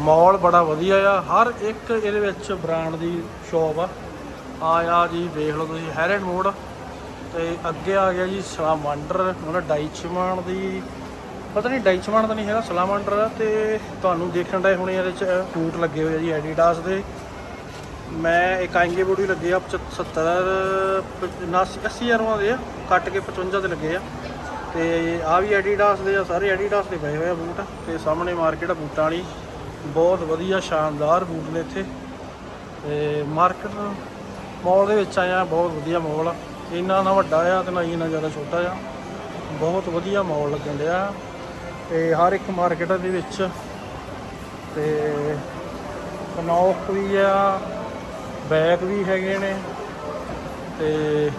ਮਾਲ ਬੜਾ ਵਧੀਆ ਆ। ਹਰ ਇੱਕ ਇਹਦੇ ਵਿੱਚ ਬ੍ਰਾਂਡ ਦੀ ਸ਼ਾਪ ਆ। ਆ ਆ ਜੀ, ਵੇਖ ਲਓ ਤੁਸੀਂ ਹੈਰਡ ਮੋਡ ਤੇ ਅੱਗੇ ਆ ਗਿਆ ਜੀ ਸਲਾਮਾਂਡਰ ਮਤਲਬ ਡਾਈਚਮਾਨ ਦੀ, ਪਤਾ ਨਹੀਂ ਡਾਈਚਮਾਨ ਤਾਂ ਨਹੀਂ ਹੈਗਾ ਸਲਾਮਾਂਡਰ ਆ। ਤੇ ਤੁਹਾਨੂੰ ਦੇਖਣ ਦਾ ਹੁਣੇ ਇਹਦੇ ਚ ਬੂਟ ਲੱਗੇ ਹੋਏ ਆ ਜੀ ਐਡੀਡਾਸ ਦੇ। ਮੈਂ ਇੱਕ ਆਂਗੇ ਬੂਟ ਵੀ ਲੱਗੇ ਆ 70 80 ਹਜ਼ਾਰਾਂ ਦੇ ਆ। ਕੱਟ ਕੇ 55 ਦੇ ਲੱਗੇ ਆ। ਤੇ ਆ ਵੀ ਐਡੀਡਾਸ ਦੇ ਆ, ਸਾਰੇ ਐਡੀਡਾਸ ਦੇ ਪਏ ਹੋਏ ਆ ਬੂਟ। ਤੇ ਸਾਹਮਣੇ ਮਾਰਕੀਟ ਆ ਬੂਟਾਂ ਵਾਲੀ। ਬਹੁਤ ਵਧੀਆ, ਸ਼ਾਨਦਾਰ ਬੂਟ ਨੇ ਇੱਥੇ। ਤੇ ਮਾਰਕੀਟ ਮਾਲ ਦੇ ਵਿੱਚ ਆਇਆ, ਬਹੁਤ ਵਧੀਆ ਮਾਲ ਆ। ਇੰਨਾ ਨਾ ਵੱਡਾ ਆ ਤੇ ਨਾ ਇੰਨਾ ਜ਼ਿਆਦਾ ਛੋਟਾ ਆ। ਬਹੁਤ ਵਧੀਆ ਮਾਲ ਲੱਗਣ ਡਿਆ। ਤੇ ਹਰ ਇੱਕ ਮਾਰਕੀਟ ਦੇ ਵਿੱਚ। ਤੇ ਕਨੌਕ ਵੀ ਆ ਬੈਗ ਵੀ ਹੈਗੇ ਨੇ। ਤੇ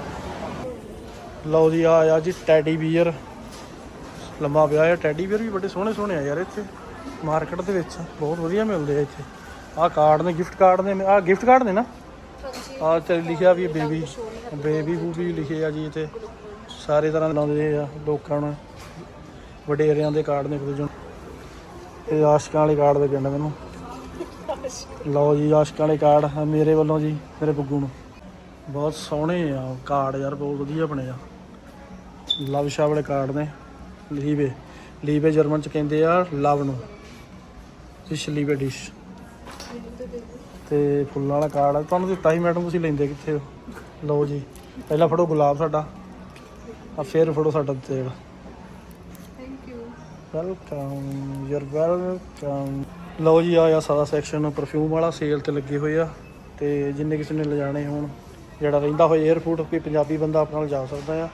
ਲਓ ਜੀ, ਆ ਆ ਜੀ ਟੈਡੀ ਬੀਅਰ ਲੰਮਾ ਪਿਆ ਆ ਟੈਡੀ ਬੀਅਰ ਵੀ ਬੜੇ ਸੋਹਣੇ ਸੋਹਣੇ ਆ ਯਾਰ ਇੱਥੇ। ਮਾਰਕੀਟ ਦੇ ਵਿੱਚ ਬਹੁਤ ਵਧੀਆ ਮਿਲਦੇ ਆ ਇੱਥੇ। ਆਹ ਕਾਰਡ ਨੇ ਗਿਫਟ ਕਾਰਡ ਨੇ ਆਹ ਗਿਫਟ ਕਾਰਡ ਨੇ ਨਾ? ਆ ਤੇ ਲਿਖਿਆ ਵੀ ਬੇਬੀ ਬੇਬੀ ਬੂਟ ਵੀ ਲਿਖੇ ਆ ਜੀ ਇੱਥੇ। ਸਾਰੇ ਤਰ੍ਹਾਂ ਦੇ ਲਾਉਂਦੇ ਆ ਲੋਕਾਂ ਨੂੰ। ਵਡੇਰਿਆਂ ਦੇ ਕਾਰਡ ਨੇ ਨੂੰ। ਇਹ ਆਸ਼ਕਾਂ ਵਾਲੇ ਕਾਰਡ ਦੇ ਕਹਿੰਦੇ ਮੈਨੂੰ। ਲਓ ਜੀ ਆਸ਼ਕਾਂ ਵਾਲੇ ਕਾਰਡ ਮੇਰੇ ਵੱਲੋਂ ਜੀ ਮੇਰੇ ਬੱਗੂ ਨੂੰ। ਬਹੁਤ ਸੋਹਣੇ ਆ ਕਾਰਡ ਯਾਰ ਬਹੁਤ ਵਧੀਆ ਬਣੇ ਆ। ਲਵ ਸ਼ਾ ਵਾਲੇ ਕਾਰਡ ਨੇ ਲੀਵੇ ਲੀਵੇ ਜਰਮਨ ਚ ਕਹਿੰਦੇ ਆ ਲਵ ਨੂੰ। ਫਿਸ਼ ਲੀਵੇ ਡਿਸ਼ ਤੇ ਫੁੱਲਾਂ ਵਾਲਾ ਕਾਰਡ ਆ। ਤੁਹਾਨੂੰ ਦਿੱਤਾ ਸੀ ਮੈਡਮ ਤੁਸੀਂ ਲੈਂਦੇ ਕਿੱਥੇ ਹੋ? ਲਓ ਜੀ। ਪਹਿਲਾਂ ਫੜੋ ਗੁਲਾਬ ਸਾਡਾ। ਆ ਫਿਰ ਫੜੋ ਸਾਡਾ ਤੇਲ। Thank you welcome you're welcome ਲਓ ਜੀ ਆ ਆ ਸਾਰਾ ਸੈਕਸ਼ਨ ਪਰਫਿਊਮ ਵਾਲਾ ਸੇਲ ਤੇ ਲੱਗੇ ਹੋਏ ਆ। ਤੇ ਜਿੰਨੇ ਕਿਸੇ ਨੇ ਲਿਜਾਣੇ ਹੋਣ ਜਿਹੜਾ ਰਹਿੰਦਾ ਹੋਏ 에어ਪੋਰਟ ਕੋਈ ਪੰਜਾਬੀ ਬੰਦਾ ਆਪਣੇ ਨਾਲ ਜਾ ਸਕਦਾ ਆ।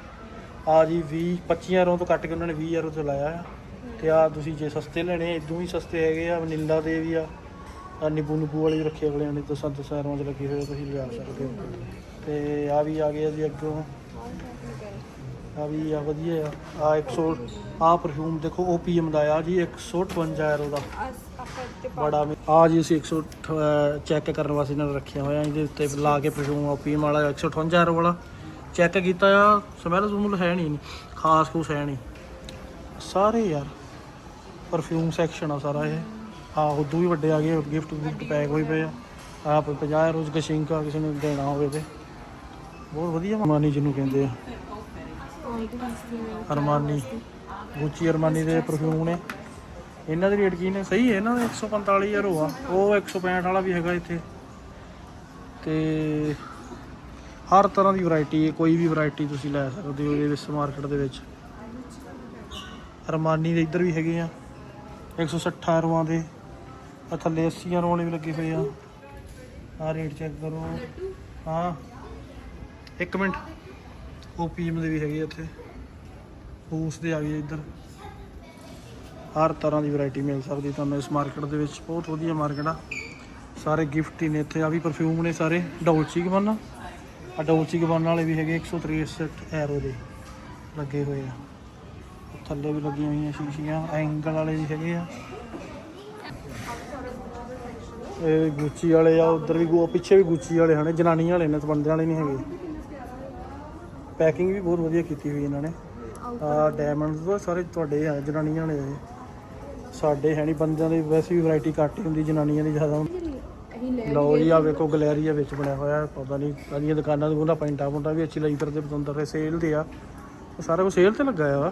ਆ ਜੀ 20 25 ਯੂਰੋ ਤੋਂ ਕੱਟ ਕੇ ਉਹਨਾਂ ਨੇ 20 ਯੂਰੋ ਤੇ ਲਾਇਆ ਆ। ਤੇ ਆ ਤੁਸੀਂ ਜੇ ਸਸਤੇ ਲੈਣੇ ਇਦੋਂ ਵੀ ਸਸਤੇ ਹੈਗੇ ਆ। ਵਨੀਲਾ ਦੇ ਵੀ ਆ। ਆ ਨਿੰਬੂ ਨਿੰਬੂ ਵਾਲੇ ਵੀ ਰੱਖੇ ਅਗਲਿਆਂ ਨੇ ਦਸਾਂ ਦਸਾਂ ਯੂਰੋਆਂ ਚ ਲੱਗੇ ਹੋਏ ਤੁਸੀਂ ਲਿਆ ਸਕਦੇ ਹੋ। ਤੇ ਆ ਵੀ ਆ ਗਏ ਆ ਜੀ ਅੱਗੋਂ। ਆ ਵੀ ਆ ਵਧੀਆ ਆ। ਆ 100 ਆ ਪਰਫਿਊਮ ਦੇਖੋ OPM ਦਾ ਆ ਜੀ 158 ਯੂਰੋ ਦਾ ਆਪਾਂ ਤੇ ਬੜਾ ਆ ਜੀ ਅਸੀਂ 100 ਚੈੱਕ ਕਰਨ ਵਾਸਤੇ ਇਹਨਾਂ ਨੇ ਰੱਖਿਆ ਹੋਇਆ ਇਹਦੇ ਉੱਤੇ ਲਾ ਕੇ ਪਰਫਿਊਮ OPM ਵਾਲਾ 158 ਯੂਰੋ ਵਾਲਾ। ਚੈੱਕ ਕੀਤਾ ਆ, ਸਮੈਲ ਸਮੂਲ ਹੈ ਨਹੀਂ ਖਾਸ ਕੁਛ ਹੈ ਨਹੀਂ। ਸਾਰੇ ਯਾਰ ਪਰਫਿਊਮ ਸੈਕਸ਼ਨ ਆ ਸਾਰਾ ਇਹ। ਆ ਉਦੋਂ ਵੀ ਵੱਡੇ ਆ ਗਏ ਗਿਫਟ ਗਿਫਟ ਪੈਕ ਹੋਏ ਪਏ ਆ। ਆਪ 50 ਰੋਜ਼ ਚ ਕਿਸੇ ਨੂੰ ਦੇਣਾ ਹੋਵੇ ਤੇ। ਬਹੁਤ ਵਧੀਆ ਮਾਨੀ ਜਿਹਨੂੰ ਕਹਿੰਦੇ ਆ। ਅਰਮਾਨੀ ਗੁੱਚੀ ਅਰਮਾਨੀ ਦੇ ਪਰਫਿਊਮ ਨੇ। ਇਹਨਾਂ ਦੇ ਰੇਟ ਕੀ ਨੇ? ਸਹੀ ਹੈ, ਇਹਨਾਂ ਦਾ 145 ਯੂਰੋ ਆ ਉਹ 165 ਵਾਲਾ ਵੀ ਹੈਗਾ ਇੱਥੇ। ਤੇ ਹਰ ਤਰ੍ਹਾਂ ਦੀ ਵੈਰਾਈਟੀ ਹੈ, ਕੋਈ ਵੀ ਵੈਰਾਈਟੀ ਤੁਸੀਂ ਲੈ ਸਕਦੇ ਹੋ ਇਹਦੇ ਵਿੱਚ ਮਾਰਕੀਟ ਦੇ ਵਿੱਚ। ਅਰਮਾਨੀ ਦੇ ਇੱਧਰ ਵੀ ਹੈਗੇ ਆ 160 ਯੂਰੋਆਂ ਦੇ। ਆ ਥੱਲੇ 80 ਯੂਰੋ ਵੀ ਲੱਗੇ ਹੋਏ ਆ। ਆ ਰੇਟ ਚੈੱਕ ਕਰੋ। ਹਾਂ। ਇੱਕ ਮਿੰਟ। ਓਪੀਐਮ ਦੇ ਵੀ ਹੈਗੇ ਆ ਇੱਥੇ। ਬੂਸ ਦੇ ਆ ਗਏ ਇੱਧਰ। ਹਰ ਤਰ੍ਹਾਂ ਦੀ ਵੈਰਾਈਟੀ ਮਿਲ ਸਕਦੀ ਤੁਹਾਨੂੰ ਇਸ ਮਾਰਕੀਟ ਦੇ ਵਿੱਚ। ਬਹੁਤ ਵਧੀਆ ਮਾਰਕੀਟ ਆ। ਸਾਰੇ ਗਿਫਟ ਹੀ ਨੇ ਇੱਥੇ। ਆ ਵੀ ਪਰਫਿਊਮ ਨੇ ਸਾਰੇ। ਡੋਲਚੀ ਗਬਨ ਆ ਡੋਲਚੀ ਗਬਨ ਵਾਲੇ ਵੀ ਹੈਗੇ 163 ਐਰੋ ਦੇ ਲੱਗੇ ਹੋਏ ਆ। ਥੱਲੇ ਵੀ ਲੱਗੀਆਂ ਹੋਈਆਂ ਸ਼ੀਸ਼ੀਆਂ ਐਂਗਲ ਵਾਲੇ ਵੀ ਹੈਗੇ ਆ। ਇਹ ਗੁੱਚੀ ਵਾਲੇ ਆ, ਉਧਰ ਵੀ ਗੋ, ਪਿੱਛੇ ਵੀ ਗੁੱਚੀ ਵਾਲੇ ਹਨ ਜਨਾਨੀਆਂ ਵਾਲੇ ਨੇ ਤੇ ਬੰਦਿਆਂ ਵਾਲੇ ਨਹੀਂ ਹੈਗੇ। ਪੈਕਿੰਗ ਵੀ ਬਹੁਤ ਵਧੀਆ ਕੀਤੀ ਹੋਈ ਇਹਨਾਂ ਨੇ। ਆ ਡਾਇਮੰਡਸ ਸਾਰੇ ਤੁਹਾਡੇ ਆ, ਜਨਾਨੀਆਂ ਵਾਲੇ ਆ। ਇਹ। ਸਾਡੇ ਹੈ ਨਹੀਂ, ਬੰਦਿਆਂ ਦੀ ਵੈਸੇ ਵੀ ਵੈਰਾਈਟੀ ਘੱਟ ਹੀ ਹੁੰਦੀ, ਜਨਾਨੀਆਂ ਦੀ ਜ਼ਿਆਦਾ ਹੁੰਦੀ। ਲਓ ਜੀ ਆ ਵੇਖੋ ਗੈਲਰੀਆ ਵਿੱਚ ਬਣਿਆ ਹੋਇਆ ਪਤਾ ਨਹੀਂ ਕਾਹਦੀਆਂ ਦੁਕਾਨਾਂ ਦੇ ਪੈਂਟਾਂ ਪੁੰਟਾਂ ਵੀ ਅੱਛੀ ਲਈ ਫਿਰਦੇ ਪਤੰਦਰ ਦੇ ਸੇਲ ਤੇ ਆ। ਸਾਰਾ ਕੁਝ ਸੇਲ ਤੇ ਲੱਗਾ ਵਾ।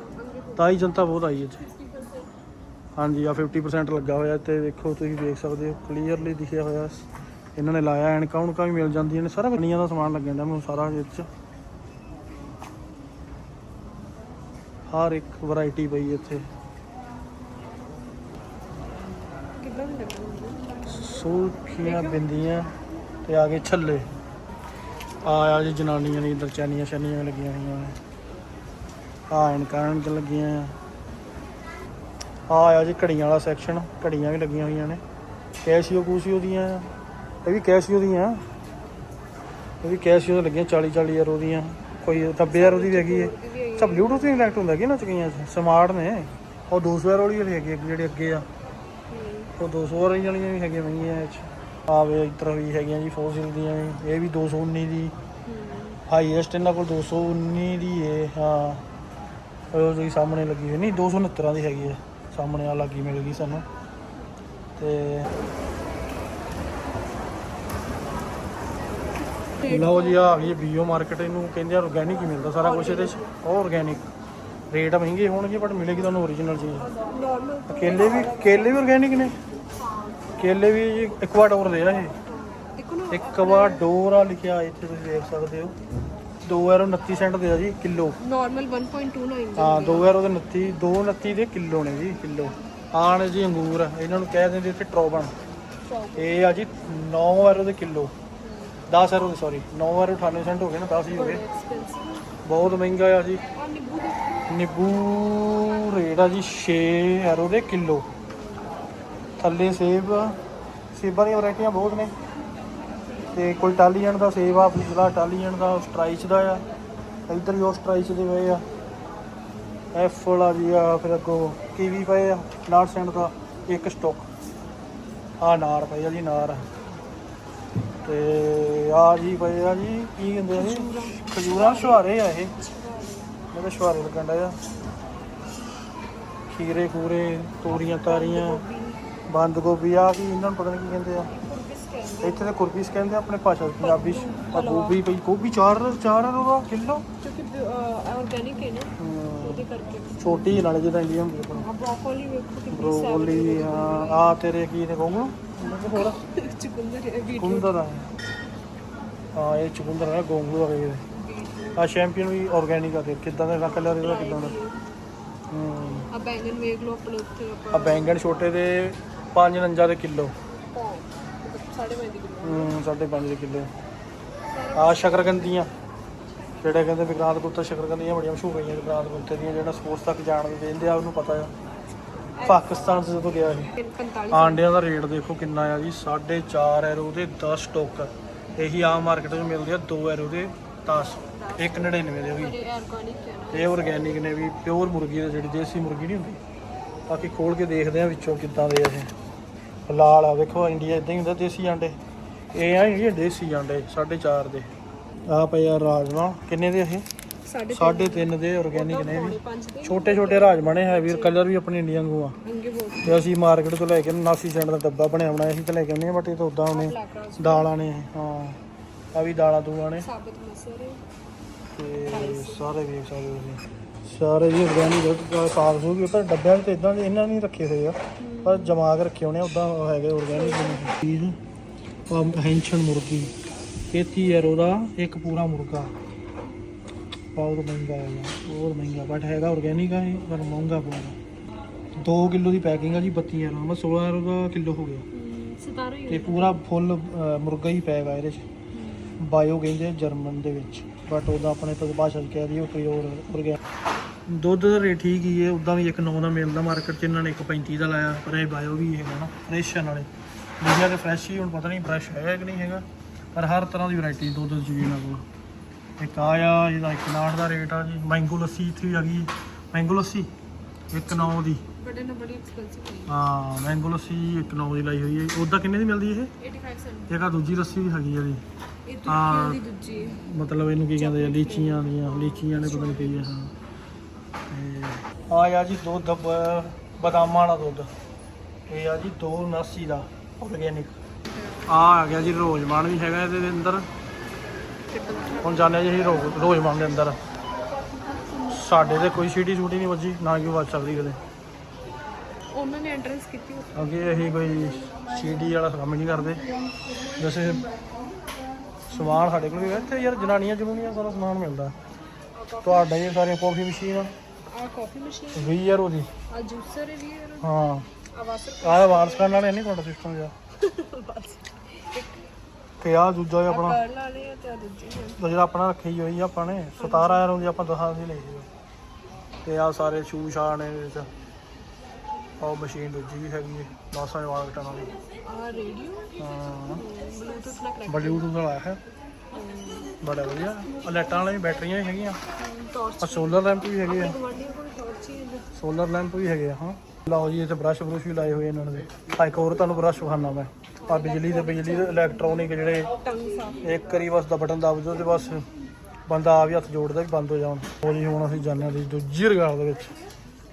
ਤਾਂ ਹੀ ਜਨਤਾ ਬਹੁਤ ਆਈ ਇੱਥੇ। ਹਾਂਜੀ ਆ 50% ਲੱਗਾ ਹੋਇਆ ਤੇ ਵੇਖੋ ਤੁਸੀਂ ਦੇਖ ਸਕਦੇ ਹੋ ਕਲੀਅਰਲੀ ਦਿਖਿਆ ਹੋਇਆ। ਇਹਨਾਂ ਨੇ ਲਾਇਆ ਐਨਕਾਂ ਉਨਕਾਂ ਵੀ ਮਿਲ ਜਾਂਦੀਆਂ ਨੇ ਸਾਰਾ ਬੰਨੀਆਂ ਦਾ ਸਮਾਨ ਲੱਗਣ ਦਾ ਮੈਨੂੰ ਸਾਰਾ ਇਹਦੇ 'ਚ ਹਰ ਇੱਕ ਵੈਰਾਈਟੀ ਪਈ ਇੱਥੇ ਕਿੰਨਾ ਵੀ ਲੱਗਦਾ ਸੂਖੀਆਂ ਬਿੰਦੀਆਂ ਤੇ ਆ ਗਏ ਛੱਲੇ। ਆ ਆ ਜੀ ਜਨਾਨੀਆਂ ਦੀ ਇੱਧਰ ਚੈਨੀਆਂ ਸ਼ੈਨੀਆਂ ਲੱਗੀਆਂ ਹੋਈਆਂ ਨੇ। ਆ ਐਨਕਾਂ ਤੇ ਲੱਗੀਆਂ ਆ। ਆ ਆ ਜੀ ਘੜੀਆਂ ਵਾਲਾ ਸੈਕਸ਼ਨ ਘੜੀਆਂ ਵੀ ਲੱਗੀਆਂ ਹੋਈਆਂ ਨੇ। ਕੈਸ਼ੀਓ ਕੂਸ਼ੀਓ ਦੀਆਂ ਇਹ ਵੀ ਕੈਸ਼ੀਓ ਦੀਆਂ। ਇਹ ਵੀ ਕੈਸ਼ੀਓ ਦੀਆਂ ਲੱਗੀਆਂ 40 40 ਯੂਰੋ ਉਹਦੀਆਂ। ਕੋਈ 90 ਯੂਰੋ ਉਹਦੀ ਵੀ ਹੈਗੀ ਹੈ ਸਭ ਬਲੂਟੂਥ ਵੀ ਕਨੈਕਟ ਹੁੰਦਾ ਕਿ ਨਾ ਚਕੀਆਂ ਸਮਾਰਟ ਨੇ। ਉਹ 200 ਯੂਰੋ ਵਾਲੀ ਹੈਗੀ ਆ, ਜਿਹੜੇ ਅੱਗੇ ਆ। ਉਹ 200 ਵਾਲੀਆਂ ਵਾਲੀਆਂ ਵੀ ਹੈਗੀਆਂ ਮਹਿੰਗੀਆਂ ਇਹ ਚ। ਆਵੇ ਇੱਧਰ ਵੀ ਹੈਗੀਆਂ ਜੀ ਫੋਸਿਲ ਦੀਆਂ ਵੀ। ਇਹ ਵੀ 219 ਦੀ। ਹਾਈਐਸਟ ਇਹਨਾਂ ਕੋਲ 219 ਦੀ ਹੈ ਹਾਂ। ਉਹ ਜਿਹੜੀ ਸਾਹਮਣੇ ਲੱਗੀ ਹੋਈ ਨਹੀਂ 269 ਦੀ ਹੈਗੀ ਹੈ ਸਾਹਮਣੇ ਆ ਲੱਗੀ ਮਿਲ ਗਈ ਸਾਨੂੰ। ਤੇ ਲਓ ਜੀ ਆ ਗਈ ਬੀਓ ਮਾਰਕੀਟ ਇਹਨੂੰ ਕਹਿੰਦੇ ਆ ਆਰਗੈਨਿਕ ਹੀ ਮਿਲਦਾ ਸਾਰਾ ਕੁਝ ਇਹਦੇ 'ਚ। ਆਰਗੈਨਿਕ ਰੇਟ ਮਹਿੰਗੇ ਹੋਣਗੇ ਬਟ ਮਿਲੇਗੀ ਤੁਹਾਨੂੰ ਓਰੀਜਨਲ ਚੀਜ਼। ਕੇਲੇ ਵੀ ਕੇਲੇ ਵੀ ਆਰਗੈਨਿਕ ਨੇ? ਕੇਲੇ ਵੀ ਜੀ ਇਕਵਾਡੋਰ ਦੇ ਆ ਇਹ। ਇਕਵਾਡੋਰ ਆ ਲਿਖਿਆ ਇੱਥੇ ਤੁਸੀਂ ਦੇਖ ਸਕਦੇ ਹੋ। 2 ਯੂਰੋ 29 ਸੈਂਟ ਦੇ ਆ ਜੀ ਕਿਲੋ। ਨਾਰਮਲ 1.29 ਹਾਂ 2 ਯੂਰੋ ਦੇ 29 2 29 ਦੇ ਕਿਲੋ ਨੇ ਜੀ ਕਿਲੋ। ਆਣ ਜੀ ਅੰਗੂਰ ਇਹਨਾਂ ਨੂੰ ਕਹਿ ਦਿੰਦੇ ਇੱਥੇ ਟਰੋਬਨ। ਇਹ ਆ ਜੀ 9 ਯੂਰੋ ਦੇ kilo. 10 euro sorry 9 euro 98 cent ਹੋ ਗਏ ਨਾ 10 ਹੀ ਹੋ ਗਏ। ਬਹੁਤ ਮਹਿੰਗਾ ਆ ਜੀ। ਆ ਨਿੰਬੂ ਦੇ ਨਿੰਬੂ ਰੇਟ ਆ ਜੀ 6 ਐਰੋ ਦੇ ਕਿਲੋ। ਥੱਲੇ ਸੇਬ, ਸੇਬਾਂ ਦੀਆਂ ਵੈਰਾਈਟੀਆਂ ਬਹੁਤ ਨੇ। ਤੇ ਕੋਈ ਇਟਾਲੀਅਨ ਦਾ ਸੇਬ ਆ, ਪਿਛਲਾ ਇਟਾਲੀਅਨ ਦਾ ਸਟ੍ਰਾਈਚ ਦਾ ਆ। ਇੱਧਰ ਵੀ ਉਹ ਸਟ੍ਰਾਈਚ ਦੇ ਪਏ ਆ। ਐਫਲ ਆ ਜੀ, ਆ ਫਿਰ ਅੱਗੋਂ ਕੀਵੀ ਪਏ ਆ। ਨਾਰ ਸੈਂਡ ਦਾ ਇੱਕ ਸਟੋਕ ਆ ਨਾਰ ਪਏ ਆ ਜੀ, ਨਾਰ। ਤੇ ਆ ਜੀ ਪਏ ਆ ਜੀ, ਕੀ ਕਹਿੰਦੇ ਆ ਇਹ ਖਜੂਰਾਂ ਛੁਹਾਰੇ ਆ ਇਹ। ਮੇਰੇ ਛੁਹਾਰੇ ਲੱਗਣ ਡਿਆ ਖੀਰੇ ਖੂਰੇ ਤੋਰੀਆਂ ਤਾਰੀਆਂ ਬੰਦ ਗੋਭੀ ਆ ਕੀ ਇਹਨਾਂ ਨੂੰ ਪਤਾ ਨਹੀਂ ਕੀ ਕਹਿੰਦੇ ਆ। ਇੱਥੇ ਤੇ ਕੁਰਬੀਸ ਕਹਿੰਦੇ ਆ ਆਪਣੇ ਭਾਸ਼ਾ 'ਚ ਪੰਜਾਬੀ 'ਚ। ਆ ਗੋਭੀ ਪਈ ਗੋਭੀ 4 4 ਰੁਪਏ ਕਿਲੋ? ਕਿਉਂਕਿ ਆਰਗੈਨਿਕ ਹੈ ਨਾ ਉਹਦੇ ਕਰਕੇ। ਛੋਟੀ ਨਾਲੇ ਜਿਹਦਾ ਇੰਡੀਆ ਹੁੰਦੀ ਆਪਣੀ। ਆ ਬ੍ਰੋਕੋਲੀ ਵੇਖੋ ਕਿੰਨੀ ਬਰੋਕਲੀ ਹਾਂ। ਆ। ਤੇਰੇ ਕੀ ਨੇ ਕੋਂਗਲੂ ਹੋਰ? ਚੁਕੰਦਰ ਹੈ ਵੀਡੀਓ ਕੁੰਦਰ ਆ। ਇਹ ਚੁਕੰਦਰ ਹੈ ਗੋਂਗਲੂ ਗਏ ਆ ਚੈਂਪੀਅਨ ਵੀ ਆਰਗੈਨਿਕ ਆ ਦੇ ਕਿਦਾਂ ਦਾ ਕਲਰ ਇਹਦਾ ਕਿਦਾਂ ਦਾ? ਹੂੰ। ਆ ਬੈਂਗਨ ਵੇਖ ਲਓ ਆਪਣੇ ਉੱਤੇ ਆ ਬੈਂਗਣ ਛੋਟੇ ਦੇ 549 ਦੇ ਕਿਲੋ। ਸਾਡੇ ਮੈਂ ਦੀ ਕਿਲੋ। ਹੂੰ ਸਾਢੇ ਪੰਜ ਦੇ ਕਿਲੋ। ਆ ਸ਼ਕਰਕੰਦੀਆਂ। ਜਿਹੜੇ ਕਹਿੰਦੇ ਵਿਕਰਾਂਤ ਗੁਪਤਾ ਸ਼ਕਰਕੰਦੀਆਂ ਬੜੀਆਂ ਮਸ਼ਹੂਰ ਹੋਈਆਂ ਵਿਕਰਾਂਤ ਗੁਪਤੇ ਦੀਆਂ ਜਿਹੜਾ ਸਪੋਰਟਸ ਤੱਕ ਜਾਣ ਦੇ ਕਹਿੰਦੇ ਆ ਉਹਨੂੰ ਪਤਾ ਆ। ਪਾਕਿਸਤਾਨ ਤੋਂ ਜਦੋਂ ਗਿਆ ਸੀ। 45 ਆਂਡਿਆਂ ਦਾ ਰੇਟ ਦੇਖੋ ਕਿੰਨਾ ਆ ਜੀ 4.5 ਯੂਰੋ ਦੇ 10 ਟੋਕ ਇਹੀ ਆਮ ਮਾਰਕੀਟ ਵਿੱਚ ਮਿਲਦੇ ਆ 2 ਯੂਰੋ ਦੇ 10 1.99 ਦੇ ਵੀ। ਇਹ ਆਰਗੈਨਿਕ ਹੈ ਨਾ ਆਰਗੈਨਿਕ ਨੇ ਵੀ ਪਿਓਰ ਮੁਰਗੀ ਦੇ ਜਿਹੜੀ ਦੇਸੀ ਮੁਰਗੀ ਨਹੀਂ ਹੁੰਦੀ। ਬਾਕੀ ਖੋਲ ਕੇ ਦੇਖਦੇ ਆ ਵਿੱਚੋਂ ਕਿੱਦਾਂ ਦੇ ਆ ਇਹ। ਲਾਲ ਆ ਵੇਖੋ ਇੰਡੀਆ ਇਦਾਂ ਹੀ ਹੁੰਦਾ ਦੇਸੀ ਆਂਡੇ ਇਹ ਆ ਇੰਡੀਆ ਦੇਸੀ ਆਂਡੇ 4.5 ਦੇ। ਆ ਪਏ ਆ ਰਾਜਮਾ। ਕਿੰਨੇ ਦੇ ਇਹ? ਸਾਡੇ 3.5 ਦੇ ਆਰਗੈਨਿਕ ਨੇ ਵੀ। ਛੋਟੇ ਛੋਟੇ ਰਾਜਮਾ ਨੇ ਹੈਵੀ ਕਲਰ ਵੀ ਆਪਣੇ ਇੰਡੀਆ ਵਾਂਗੂ ਆ। ਤੇ ਅਸੀਂ ਮਾਰਕੀਟ ਤੋਂ ਲੈ ਕੇ 79 ਸੈਂਟ ਦਾ ਡੱਬਾ ਬਣਿਆ ਬਣਾਇਆ ਅਸੀਂ ਤਾਂ ਲੈ ਕੇ ਆਉਂਦੇ ਆ ਬਟ ਇਹ ਤਾਂ ਉਦਾਂ ਉਹਨੇ ਦਾਲਾਂ ਨੇ ਹਾਂ। ਆ ਵੀ ਦਾਲਾਂ ਦੂਆਂ ਨੇ। ਸਾਬਤ ਮਸਰੇ ਤੇ ਸਾਰੇ ਵੇਖ ਸਕਦੇ ਹੋ ਤੁਸੀਂ ਸਾਰੇ ਜੀ ਆਰਗੈਨਿਕ ਦੁੱਧ ਸਾਫ਼ ਸੂ ਵੀ ਤਾਂ ਡੱਬਿਆਂ 'ਚ ਤਾਂ ਇਦਾਂ ਦੇ ਇਹਨਾਂ ਨਹੀਂ ਰੱਖੇ ਹੋਏ ਆ। ਪਰ ਜਮਾ ਕੇ ਰੱਖੇ ਹੋਣੇ ਉਦਾਂ ਹੈਗੇ ਆਰਗੈਨਿਕ ਚੀਜ਼ ਆ ਹੈਂਚਨ ਮੁਰਗੀ। 33 ਯੂਰੋ ਦਾ ਇੱਕ ਪੂਰਾ ਮੁਰਗਾ। ਬਹੁਤ ਮਹਿੰਗਾ ਹੈ ਬਹੁਤ ਮਹਿੰਗਾ। ਬਟ ਹੈਗਾ ਆਰਗੈਨਿਕ ਆ ਇਹ ਪਰ ਮਹਿੰਗਾ ਬਹੁਤ 2 ਕਿਲੋ ਦੀ ਪੈਕਿੰਗ ਆ ਜੀ 32 ਯੂਰੋ ਮੈਂ 16 ਯੂਰੋ ਦਾ ਕਿਲੋ ਹੋ ਗਿਆ। ਸਤਾਰਾ ਤੇ ਪੂਰਾ ਫੁੱਲ ਮੁਰਗਾ ਹੀ ਪੈਗਾ ਇਹਦੇ ਚ। ਬਾਇਓ ਕਹਿੰਦੇ ਜਰਮਨ ਦੇ ਵਿੱਚ। ਬਟ ਉਹਦਾ ਆਪਣੇ ਤੋਂ ਭਾਸ਼ਾ ਚ ਕਹਿ ਦਈਏ ਉਹ ਹੋਰ ਮੁਰਗਾ ਦੁੱਧ ਦਾ ਰੇਟ ਠੀਕ ਹੀ ਹੈ, ਉਦਾਂ ਵੀ ਇੱਕ 9 ਦਾ ਮਿਲਦਾ ਮਾਰਕੀਟ ਚ, ਇਹਨਾਂ ਨੇ ਇੱਕ 35 ਦਾ ਲਾਇਆ, ਪਰ ਇਹ ਬਾਇਓ ਵੀ ਹੈਗਾ ਨਾ ਫਰੈਸ਼ ਹੈ ਨਾਲੇ। ਲਿਖਿਆ ਤੇ ਫਰੈਸ਼ ਹੀ, ਹੁਣ ਪਤਾ ਨਹੀਂ ਫਰੈਸ਼ ਹੈ ਕਿ ਨਹੀਂ ਹੈਗਾ, ਪਰ ਹਰ ਤਰ੍ਹਾਂ ਦੀ ਵੈਰਾਈਟੀ ਦੁੱਧ ਚ ਵੀ ਇਹਨਾਂ ਕੋਲ। ਇੱਕ ਆ ਆ ਜਿਹਦਾ ਇੱਕ ਨਾਟ ਦਾ ਰੇਟ ਆ ਜੀ ਮੈਂਗੋ ਲੱਸੀ ਇੱਥੇ ਵੀ ਆ ਗਈ ਮੈਂਗੋ ਲੱਸੀ, ਇੱਕ 9 ਦੀ। ਬੜੇ ਨਾ ਬੜੀ ਐਕਸਪੈਂਸਿਵ ਹੈ ਹਾਂ ਮੈਂਗੋ ਲੱਸੀ ਇੱਕ 9 ਦੀ ਲਾਈ ਹੋਈ ਹੈ। ਉਹਦਾ ਕਿੰਨੇ ਦੀ ਮਿਲਦੀ ਇਹ? 85 ਸੈਂਟ ਇੱਕ ਆ ਦੂਜੀ ਲੱਸੀ ਵੀ ਹੈਗੀ ਆ ਜੀ। ਇਹ ਹਾਂ। ਤੁਰਕੀਆਂ ਦੀ ਦੂਜੀ ਹੈ। ਮਤਲਬ ਇਹਨੂੰ ਕੀ ਕਹਿੰਦੇ ਆ ਲੀਚੀਆਂ ਦੀਆਂ ਲੀਚੀਆਂ ਨੇ ਪਤਾ ਨਹੀਂ ਕੀ ਆ ਹਾਂ। ਆ ਆ ਜੀ ਦੁੱਧ ਬ- ਬਦਾਮਾਂ ਵਾਲਾ ਦੁੱਧ। ਇਹ ਆ ਜੀ 279 ਦਾ ਆਰਗੇਨਿਕ ਆ ਆ ਗਿਆ ਜੀ ਰੋਜ਼ਮਾਨ ਵੀ ਹੈਗਾ ਇਹਦੇ ਅੰਦਰ। ਹੁਣ ਜਾਣਿਆ ਜੀ ਅਸੀਂ ਰੋ- ਰੋਜ਼ਮਾਨ ਦੇ ਅੰਦਰ। ਸਾਡੇ ਤੇ ਕੋਈ ਸੀਟੀ ਸੂਟੀ ਨਹੀਂ ਵੱਜੀ ਨਾ ਕਿ ਵੱਜ ਸਕਦੀ ਕਦੇ ਉਹਨਾਂ ਨੇ ਐਂਟਰੈਂਸ ਕੀਤੀ ਉਸ ਕਿਉਂਕਿ ਅਸੀਂ ਕੋਈ ਸੀਡੀ ਵਾਲਾ ਕੰਮ ਨਹੀਂ ਕਰਦੇ। ਵੈਸੇ ਸਮਾਨ ਸਾਡੇ ਕੋਲ ਵੀ ਹੈ। ਇੱਥੇ ਯਾਰ ਜਨਾਨੀਆਂ ਜਨੂਨੀਆਂ ਸਾਰਾ ਸਮਾਨ ਮਿਲਦਾ। ਤੁਹਾਡਾ ਇਹ ਸਾਰੀਆਂ ਕਾਫੀ ਮਸ਼ੀਨ ਆ। ਕਾਫੀ ਮਸ਼ੀਨ 20 ਯੂਰੋ ਦੀ ਆ ਜੂਸਰ ਵੀ ਹੈ ਹਾਂ। ਆ ਵਾਸਰ ਆਹ ਵਾਰਸ ਕਰਨ ਵਾਲੇ ਨਹੀਂ ਤੁਹਾਡਾ ਸਿਸਟਮ ਜਿਆ ਤੇ ਆ ਦੂਜਾ ਜਿਹਾ ਆਪਣਾ। ਕਰ ਲਾ ਲਿਆ ਤੇ ਆ ਦੂਜੀ ਹੈ ਜਿਹੜਾ ਆਪਣਾ ਰੱਖੀ ਹੋਈ ਆ ਆਪਾਂ ਨੇ 17 ਯੂਰੋ ਦੀ ਆਪਾਂ ਦਸਾਂ ਦੀ ਲਈ ਸੀ ਤੇ ਆ ਸਾਰੇ ਸ਼ੂ ਸ਼ਾਨ ਨੇ ਇਹਦੇ ਵਿੱਚ। ਉਹ ਮਸ਼ੀਨ ਦੂਜੀ ਵੀ ਹੈਗੀ ਹੈ 10 ਵਾਟ ਵਾਲੀ ਆ ਰੇਡੀਓ? ਹਾਂ। ਬਲੂਟੁੱਥ ਨਾਲ ਕਨੈਕਟ ਬਲੂਟੂਥ ਵਾਲਾ ਹੈ। ਬੜਾ ਵਧੀਆ। ਆਹ ਲਾਈਟਾਂ ਵਾਲੀਆਂ ਬੈਟਰੀਆਂ ਵੀ ਹੈਗੀਆਂ। ਟਾਰਚ ਆ ਸੋਲਰ ਲੈਂਪ ਵੀ ਹੈਗੇ ਆ। ਗਵਾਂਡੀਆਂ ਕੋਲ ਟਾਰਚ ਹੀ ਹੈ ਸੋਲਰ ਲੈਂਪ ਵੀ ਹੈਗੇ ਆ ਹਾਂ। ਲਓ ਜੀ ਇੱਥੇ ਬ੍ਰਸ਼ ਬਰੁਸ਼ ਵੀ ਲਾਏ ਹੋਏ ਇਹਨਾਂ ਦੇ। ਆ ਇੱਕ ਹੋਰ ਤੁਹਾਨੂੰ ਬ੍ਰਸ਼ ਵਿਖਾਣਾ ਮੈਂ। ਆ ਬਿਜਲੀ ਦੇ ਬਿਜਲੀ ਦੇ ਇਲੈਕਟ੍ਰੋਨਿਕ ਜਿਹੜੇ ਟੰਗ ਸਾਫ਼। ਇੱਕ ਵਾਰੀ ਬਸ ਦਾ ਬਟਨ ਦਬ ਦਿਓ ਤੇ ਬਸ ਬੰਦਾ ਆ ਵੀ ਹੱਥ ਜੋੜਦਾ ਵੀ ਬੰਦ ਹੋ ਜਾਣ। ਉਹ ਜੀ ਹੁਣ ਅਸੀਂ ਜਾਂਦੇ ਹਾਂ ਦੀ ਦੂਜੀ ਰਗਾਲ ਦੇ ਵਿੱਚ।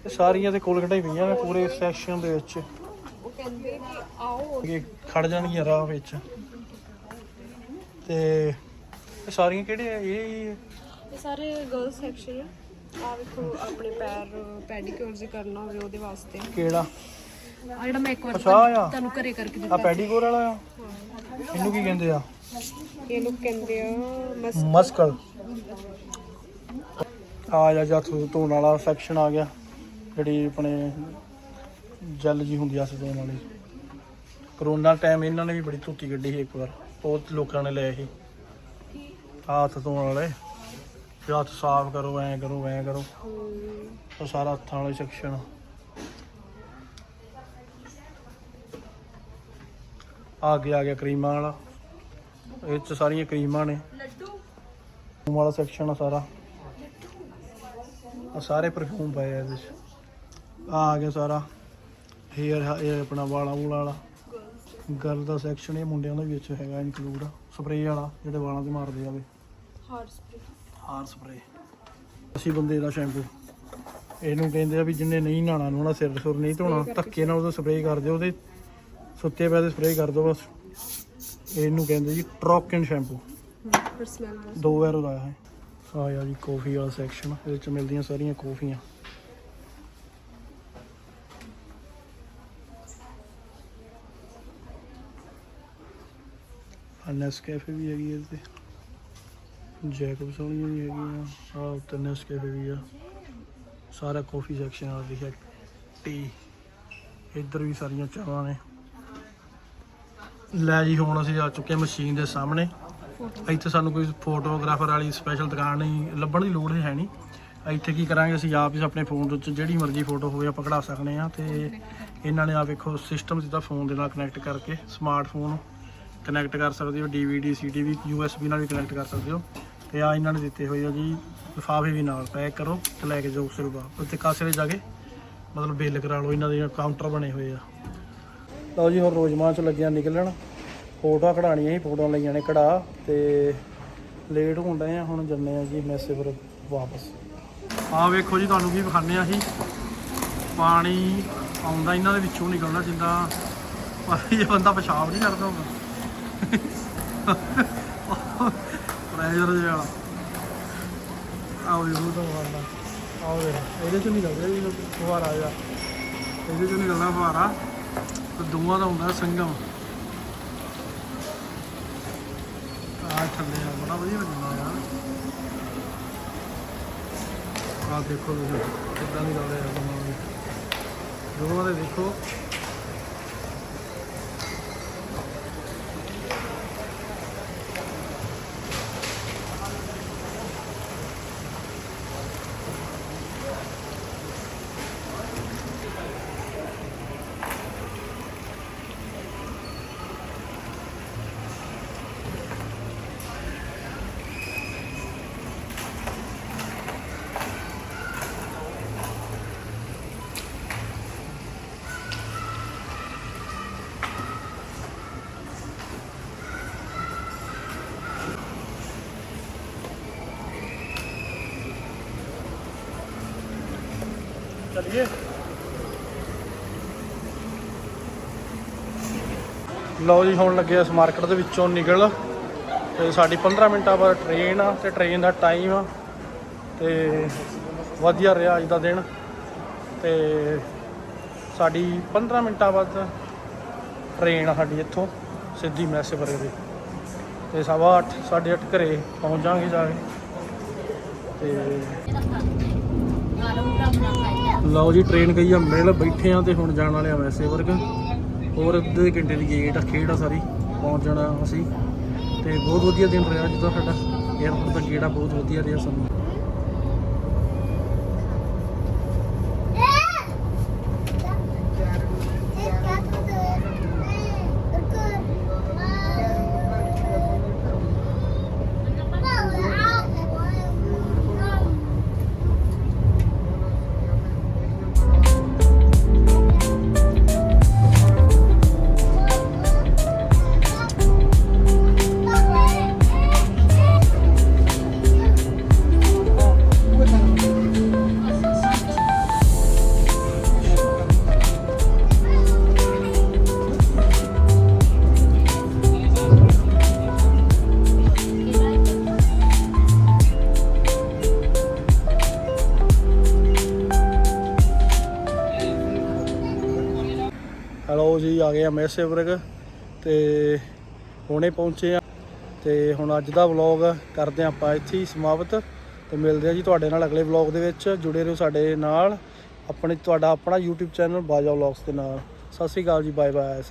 ਇਹ ਸਾਰੀਆਂ ਤੇ ਕੋਲਗੇਟਾਂ ਹੀ ਪਈਆਂ ਨੇ ਪੂਰੇ ਸੈਕਸ਼ਨ ਦੇ ਵਿੱਚ। ਕਹਿੰਦੇ ਕਿ ਆਓ ਕਿ ਖੜ ਜਾਣਗੀਆਂ ਰਾਹ ਵਿੱਚ। ਤੇ ਇਹ ਸਾਰੀਆਂ ਕਿਹੜੇ ਆ? ਇਹ ਹੀ ਇਹ ਸਾਰੇ ਗਰਲ ਸੈਕਸ਼ਨ ਆ। ਵੇਖੋ ਆਪਣੇ ਪੈਰ ਪੈਡੀਕਿਉਰਸ ਕਰਨਾ ਹੋਵੇ ਉਹਦੇ ਵਾਸਤੇ। ਕਿਹੜਾ? ਆ ਜਿਹੜਾ ਮੈਂ ਇੱਕ ਵਾਰ ਅੱਛਾ ਆ। ਤੁਹਾਨੂੰ ਘਰੇ ਕਰਕੇ ਆ ਪੈਡੀਕੋਰ ਵਾਲਾ ਆ? ਇਹਨੂੰ ਕੀ ਕਹਿੰਦੇ ਆ? ਇਹ ਲੋਕ ਕਹਿੰਦੇ ਆ ਮਸ ਮਸਕਲ ਆ ਜਾ ਜਾ ਧੋਣ ਵਾਲਾ ਸੈਕਸ਼ਨ ਆ ਗਿਆ। ਜਿਹੜੀ ਆਪਣੇ ਜਲ ਜੀ ਹੁੰਦੀ ਆ ਹੱਥ ਧੋਣ ਵਾਲੀ। ਕਰੋਨਾ ਟਾਈਮ ਇਹਨਾਂ ਨੇ ਵੀ ਬੜੀ ਧੋਤੀ ਕੱਢੀ ਸੀ ਇੱਕ ਵਾਰ। ਬਹੁਤ ਲੋਕਾਂ ਨੇ ਲਏ ਸੀ। ਹੱਥ ਧੋਣ ਵਾਲੇ। ਵੀ ਹੱਥ ਸਾਫ਼ ਕਰੋ, ਐਂ ਕਰੋ ਐਂ ਕਰੋ। ਉਹ ਸਾਰਾ ਹੱਥਾਂ ਵਾਲੇ ਸੈਕਸ਼ਨ ਆ ਗਿਆ ਆ ਗਿਆ ਕਰੀਮਾਂ ਵਾਲਾ। ਇਹ ਚ ਸਾਰੀਆਂ ਕਰੀਮਾਂ ਨੇ। ਪਰਫਿਊਮ ਵਾਲਾ ਸੈਕਸ਼ਨ ਆ ਸਾਰਾ। ਆ ਸਾਰੇ ਪਰਫਿਊਮ ਪਏ ਆ ਇਹਦੇ ਚ। ਆ ਗਿਆ ਸਾਰਾ। ਹੇਅਰ ਇਹ ਆਪਣਾ ਵਾਲਾਂ ਵੂਲਾਂ ਵਾਲਾ। ਗਰਲ ਦਾ ਸੈਕਸ਼ਨ ਇਹ ਮੁੰਡਿਆਂ ਦਾ ਵੀ ਵਿੱਚ ਹੈਗਾ ਇਨਕਲੂਡ ਸਪਰੇਅ ਵਾਲਾ ਜਿਹੜੇ ਵਾਲਾਂ ਤੇ ਮਾਰਦੇ ਆਵੇ ਹਾਰਟ ਸਪ੍ਰੇ ਹਾਰ ਸਪਰੇਅ ਅਸੀਂ ਬੰਦੇ ਦਾ ਸ਼ੈਂਪੂ ਇਹਨੂੰ ਕਹਿੰਦੇ ਆ ਵੀ ਜਿੰਨੇ ਨਹੀਂ ਨਹਾਣਾ ਨੂੰ ਸਿਰ ਸੁਰ ਨਹੀਂ ਧੋਣਾ ਧੱਕੇ ਨਾਲ ਉਹਦਾ ਸਪਰੇਅ ਕਰ ਦਿਓ ਉਹਦੇ ਸੁੱਤੇ ਪੈ ਦੇ ਸਪਰੇਅ ਕਰ ਦਿਓ ਬਸ। ਇਹਨੂੰ ਕਹਿੰਦੇ ਜੀ ਟਰੋਕਨ ਸ਼ੈਂਪੂ ਦੋ ਵਾਰ ਲਾਇਆ ਹੈ। ਆ ਯਾਰ ਜੀ ਕਾਫੀ ਵਾਲਾ ਸੈਕਸ਼ਨ ਇਹਦੇ ਵਿੱਚ ਮਿਲਦੀਆਂ ਸਾਰੀਆਂ ਕਾਫੀਆਂ ਆ ਨੈਸਕੈਫੇ ਵੀ ਹੈਗੀ ਹੈ ਇਹਦੇ ਤੇ ਜੈਕਬਸ ਵਾਲੀਆਂ ਵੀ ਹੈਗੀਆਂ ਆ। ਉੱਤੇ ਨੈਸਕੈਫੇ ਵੀ ਆ। ਸਾਰਾ ਕਾਫੀ ਸੈਕਸ਼ਨ ਆ ਲਿਖਿਆ ਟੀ ਇੱਧਰ ਵੀ ਸਾਰੀਆਂ ਚਾਹਾਂ ਨੇ। ਲੈ ਜੀ, ਹੁਣ ਅਸੀਂ ਆ ਚੁੱਕੇ ਮਸ਼ੀਨ ਦੇ ਸਾਹਮਣੇ। ਇੱਥੇ ਸਾਨੂੰ ਕੋਈ ਫੋਟੋਗ੍ਰਾਫਰ ਵਾਲੀ ਸਪੈਸ਼ਲ ਦੁਕਾਨ ਨਹੀਂ, ਲੱਭਣ ਦੀ ਲੋੜ ਹੈ ਨਹੀਂ। ਇੱਥੇ ਕੀ ਕਰਾਂਗੇ, ਅਸੀਂ ਆਪ ਹੀ ਆਪਣੇ ਫੋਨ ਦੇ ਵਿੱਚ ਜਿਹੜੀ ਮਰਜ਼ੀ ਫੋਟੋ ਹੋਵੇ ਆਪਾਂ ਕਢਾ ਸਕਦੇ ਆ ਤੇ ਇਹਨਾਂ ਨੇ ਆ ਵੇਖੋ ਸਿਸਟਮ ਸਿੱਧਾ ਫੋਨ ਦੇ ਨਾਲ ਕਨੈਕਟ ਕਰਕੇ ਸਮਾਰਟਫੋਨ ਕਨੈਕਟ ਕਰ ਸਕਦੇ ਹੋ DVD CD USB ਨਾਲ ਵੀ ਕਨੈਕਟ ਕਰ ਸਕਦੇ ਹੋ। ਤੇ ਆ ਇਹਨਾਂ ਨੇ ਦਿੱਤੇ ਹੋਏ ਆ ਜੀ, ਲਿਫਾਫੇ ਵੀ ਨਾਲ, ਪੈਕ ਕਰੋ ਤੇ ਲੈ ਕੇ ਜਾਓ ਸਿਰਫ ਉੱਤੇ ਕਾਸੇ ਦੇ ਜਾ ਕੇ ਮਤਲਬ ਬਿੱਲ ਕਰਾ ਲਓ, ਇਹਨਾਂ ਦੇ ਕਾਊਂਟਰ ਬਣੇ ਹੋਏ ਆ। ਲਓ ਜੀ ਹੁਣ ਰੋਜ਼ਮਾਂ ਚ ਲੱਗਿਆ ਨਿਕਲਣ। ਫੋਟੋਆਂ ਕਢਾਣੀਆਂ ਸੀ, ਫੋਟੋਆਂ ਲਈਆਂ ਨੇ ਕਢਾ ਤੇ ਲੇਟ ਹੋਣ ਡਏ ਆ, ਹੁਣ ਜੰਨੇ ਆ ਜੀ ਮੈਸੇ ਫਿਰ ਵਾਪਸ। ਆ ਵੇਖੋ ਜੀ, ਤੁਹਾਨੂੰ ਕੀ ਵਿਖਾਣੇ ਆ ਅਸੀਂ। ਪਾਣੀ ਆਉਂਦਾ, ਇਹਨਾਂ ਦੇ ਵਿੱਚੋਂ ਨਿਕਲਣਾ ਜਿੱਦਾਂ, ਪਾਣੀ ਜੇ ਬੰਦਾ ਪਿਸ਼ਾਬ ਨਹੀਂ ਕਰਦਾ ਹੁੰਦਾ ਪ੍ਰੈਸ਼ਰ ਜਿਹਾ। ਵਾਲਾ ਆਓ ਇਹ ਤਾਂ ਵਾਲਾ ਆਓ ਇਹਦੇ ਚੋਂ ਨਿਕਲਦਾ ਜੀ ਫੁਹਾਰਾ ਜਿਹਾ। ਇਹਦੇ ਚੋਂ ਨਿਕਲਦਾ ਫੁਹਾਰਾ। ਤੇ ਦੋਵਾਂ ਦਾ ਹੁੰਦਾ ਸੰਗਮ। ਆ ਥੱਲੇ ਆ, ਬੜਾ ਵਧੀਆ ਲੱਗਦਾ ਯਾਰ ਆ ਦੇਖੋ ਤੁਸੀਂ, ਕਿੱਦਾਂ ਦੀ ਗੱਲ ਦੋਵਾਂ ਦੀ। ਦੋਵਾਂ ਦੇ ਦੇਖੋ। ਚਲਿਏ ਲਓ ਜੀ ਹੁਣ ਲੱਗੇ ਇਸ ਮਾਰਕੀਟ ਦੇ ਵਿੱਚੋਂ ਨਿਕਲ। ਤੇ ਸਾਡੀ 15 ਮਿੰਟਾਂ ਬਾਅਦ ਟ੍ਰੇਨ ਆ ਤੇ ਟ੍ਰੇਨ ਦਾ ਟਾਈਮ ਆ। ਤੇ ਵਧੀਆ ਰਿਹਾ ਅੱਜ ਦਾ ਦਿਨ। ਤੇ ਸਾਡੀ 15 ਮਿੰਟਾਂ ਬਾਅਦ ਟ੍ਰੇਨ ਆ ਸਾਡੀ ਇੱਥੋਂ ਸਿੱਧੀ ਮੈਸੇਪੁਰੇ ਦੀ। ਤੇ ਸਵਾ ਅੱਠ, ਸਾਢੇ 8:30 ਘਰੇ ਪਹੁੰਚ ਜਾਾਂਗੇ ਜਾ ਕੇ। ਤੇ ਲਓ ਜੀ ਟ੍ਰੇਨ ਗਈ ਆ, ਮਿਲ ਬੈਠੇ ਆ ਤੇ ਹੁਣ ਜਾਣ ਵਾਲੇ ਆ ਵੈਸੇ ਵਰਗ। ਹੋਰ ਅੱਧੇ ਘੰਟੇ ਦੀ ਗੇਟ ਆ, ਖੇਡ ਆ ਸਾਰੀ, ਪਹੁੰਚ ਜਾਣਾ ਅਸੀਂ। ਤੇ ਬਹੁਤ ਵਧੀਆ ਦਿਨ ਰਿਹਾ ਜਿੱਦਾਂ ਸਾਡਾ। 에어ਪੋਰਟ ਦਾ ਗੇੜਾ ਬਹੁਤ ਵਧੀਆ ਰਿਹਾ ਸਾਨੂੰ। ਆ ਗਏ ਆ ਮੈਸੇਵਰਗ ਤੇ ਹੁਣੇ ਪਹੁੰਚੇ ਆ ਤੇ ਹੁਣ ਅੱਜ ਦਾ ਵਲੌਗ ਕਰਦੇ ਹਾਂ ਆਪਾਂ ਇੱਥੇ ਹੀ ਸਮਾਪਤ ਤੇ ਮਿਲਦੇ ਆ ਜੀ ਤੁਹਾਡੇ ਨਾਲ ਅਗਲੇ ਵਲੌਗ ਦੇ ਵਿੱਚ। ਜੁੜੇ ਰਹੋ ਸਾਡੇ ਨਾਲ। ਆਪਣੇ ਤੁਹਾਡਾ ਆਪਣਾ YouTube ਚੈਨਲ ਬਾਜਾ ਵਲੌਗਸ ਦੇ ਨਾਲ। ਸਤਿ ਸ਼੍ਰੀ ਅਕਾਲ ਜੀ ਬਾਏ ਬਾਏ